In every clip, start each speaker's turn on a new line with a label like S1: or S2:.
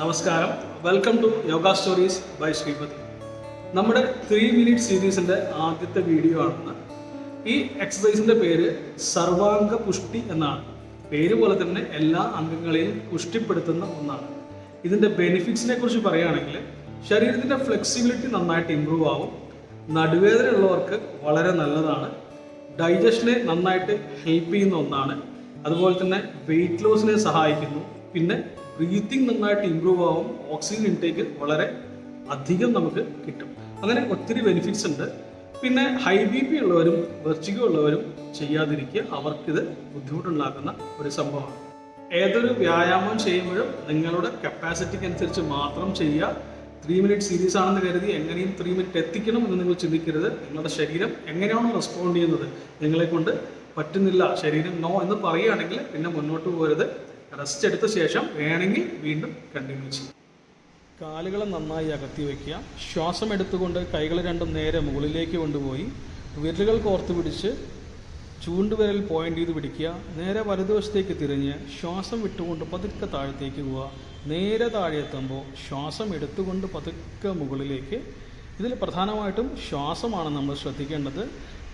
S1: നമസ്കാരം. Welcome to yoga stories by Sripathi നമ്മുടെ three minute സീരീസിന്റെ ആദ്യത്തെ വീഡിയോ ആണെന്ന്. ഈ എക്സസൈസിന്റെ പേര് സർവാംഗ പുഷ്ടി എന്നാണ്. പേര് പോലെ തന്നെ എല്ലാ അംഗങ്ങളെയും പുഷ്ടിപ്പെടുത്തുന്ന ഒന്നാണ്. ഇതിന്റെ ബെനിഫിറ്റ്സിനെ കുറിച്ച് പറയുകയാണെങ്കിൽ ശരീരത്തിന്റെ ഫ്ലെക്സിബിലിറ്റി നന്നായിട്ട് ഇമ്പ്രൂവ് ആവും. നടുവേദന ഉള്ളവർക്ക് വളരെ നല്ലതാണ്. ഡൈജഷനെ നന്നായിട്ട് ഹെൽപ്പ് ചെയ്യുന്ന ഒന്നാണ്. അതുപോലെ തന്നെ വെയിറ്റ് ലോസിനെ സഹായിക്കുന്നു. പിന്നെ ബ്രീത്തിങ് നന്നായിട്ട് ഇമ്പ്രൂവ് ആവും. ഓക്സിജൻ ഇൻടേക്ക് വളരെ അധികം നമുക്ക് കിട്ടും. അങ്ങനെ ഒത്തിരി ബെനിഫിറ്റ്സ് ഉണ്ട്. പിന്നെ ഹൈ ബി പി ഉള്ളവരും വെർച്ചിക ഉള്ളവരും ചെയ്യാതിരിക്കുക അവർക്കിത് ബുദ്ധിമുട്ടുണ്ടാക്കുന്ന ഒരു സംഭവമാണ്. ഏതൊരു വ്യായാമം ചെയ്യുമ്പോഴും നിങ്ങളുടെ കപ്പാസിറ്റിക്ക് അനുസരിച്ച് മാത്രം ചെയ്യുക. ത്രീ മിനിറ്റ് സീരീസ് ആണെന്ന് കരുതി എങ്ങനെയും ത്രീ മിനിറ്റ് എത്തിക്കണം എന്ന് നിങ്ങൾ ചിന്തിക്കരുത്. നിങ്ങളുടെ ശരീരം എങ്ങനെയാണോ റെസ്പോണ്ട് ചെയ്യുന്നത് നിങ്ങളെ കൊണ്ട് പറ്റുന്നില്ല. ശരീരം നോ എന്ന് പറയുകയാണെങ്കിൽ പിന്നെ മുന്നോട്ട് പോരുത് റെസ്റ്റ് എടുത്ത ശേഷം വേണമെങ്കിൽ വീണ്ടും കണ്ടിന്യൂ ചെയ്യും. കാലുകളെ നന്നായി അകത്തി വയ്ക്കുക ശ്വാസം എടുത്തുകൊണ്ട് കൈകൾ രണ്ടും നേരെ മുകളിലേക്ക് കൊണ്ടുപോയി വിരലുകൾ കോർത്ത് പിടിച്ച് ചൂണ്ടുവിരൽ പോയിന്റ് ചെയ്ത് പിടിക്കുക. നേരെ വലതുവശത്തേക്ക് തിരിഞ്ഞ് ശ്വാസം വിട്ടുകൊണ്ട് പതുക്കെ താഴത്തേക്ക് പോവുക. നേരെ താഴെ എത്തുമ്പോൾ ശ്വാസം എടുത്തുകൊണ്ട് പതുക്കെ മുകളിലേക്ക്. ഇതിൽ പ്രധാനമായിട്ടും ശ്വാസമാണ് നമ്മൾ ശ്രദ്ധിക്കേണ്ടത്.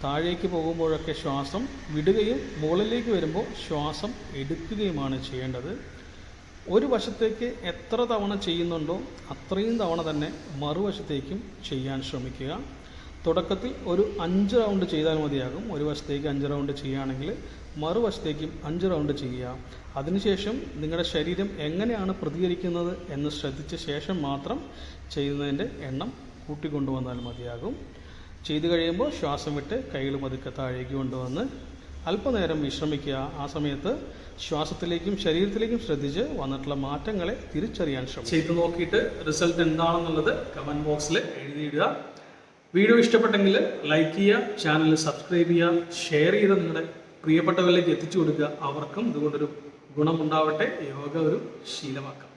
S1: താഴേക്ക് പോകുമ്പോഴൊക്കെ ശ്വാസം വിടുകയും മുകളിലേക്ക് വരുമ്പോൾ ശ്വാസം എടുക്കുകയുമാണ് ചെയ്യേണ്ടത്. ഒരു വശത്തേക്ക് എത്ര തവണ ചെയ്യുന്നുണ്ടോ അത്രയും തവണ തന്നെ മറുവശത്തേക്കും ചെയ്യാൻ ശ്രമിക്കുക. തുടക്കത്തിൽ ഒരു അഞ്ച് റൗണ്ട് ചെയ്താൽ മതിയാകും. ഒരു വശത്തേക്ക് അഞ്ച് റൗണ്ട് ചെയ്യുകയാണെങ്കിൽ മറുവശത്തേക്കും അഞ്ച് റൗണ്ട് ചെയ്യുക. അതിനുശേഷം നിങ്ങളുടെ ശരീരം എങ്ങനെയാണ് പ്രതികരിക്കുന്നത് എന്ന് ശ്രദ്ധിച്ച ശേഷം മാത്രം ചെയ്യുന്നതിന്റെ എണ്ണം കൂട്ടിക്കൊണ്ടുവന്നാൽ മതിയാകും. ചെയ്തു കഴിയുമ്പോൾ ശ്വാസം വിട്ട് കൈകൾ പതുക്കെ താഴേക്ക് കൊണ്ടുവന്ന് അല്പനേരം വിശ്രമിക്കുക. ആ സമയത്ത് ശ്വാസത്തിലേക്കും ശരീരത്തിലേക്കും ശ്രദ്ധിച്ച് വന്നിട്ടുള്ള മാറ്റങ്ങളെ തിരിച്ചറിയാൻ ശ്രമിക്കും ചെയ്തു നോക്കിയിട്ട് റിസൾട്ട് എന്താണെന്നുള്ളത് കമന്റ് ബോക്സിൽ എഴുതിയിടുക. വീഡിയോ ഇഷ്ടപ്പെട്ടെങ്കിൽ ലൈക്ക് ചെയ്യുക ചാനൽ സബ്സ്ക്രൈബ് ചെയ്യുക ഷെയർ ചെയ്ത് നിങ്ങളുടെ പ്രിയപ്പെട്ടവരിലേക്ക് എത്തിച്ചു കൊടുക്കുക. അവർക്കും ഇതുകൊണ്ടൊരു ഗുണമുണ്ടാവട്ടെ. യോഗ ഒരു ശീലമാക്കാം.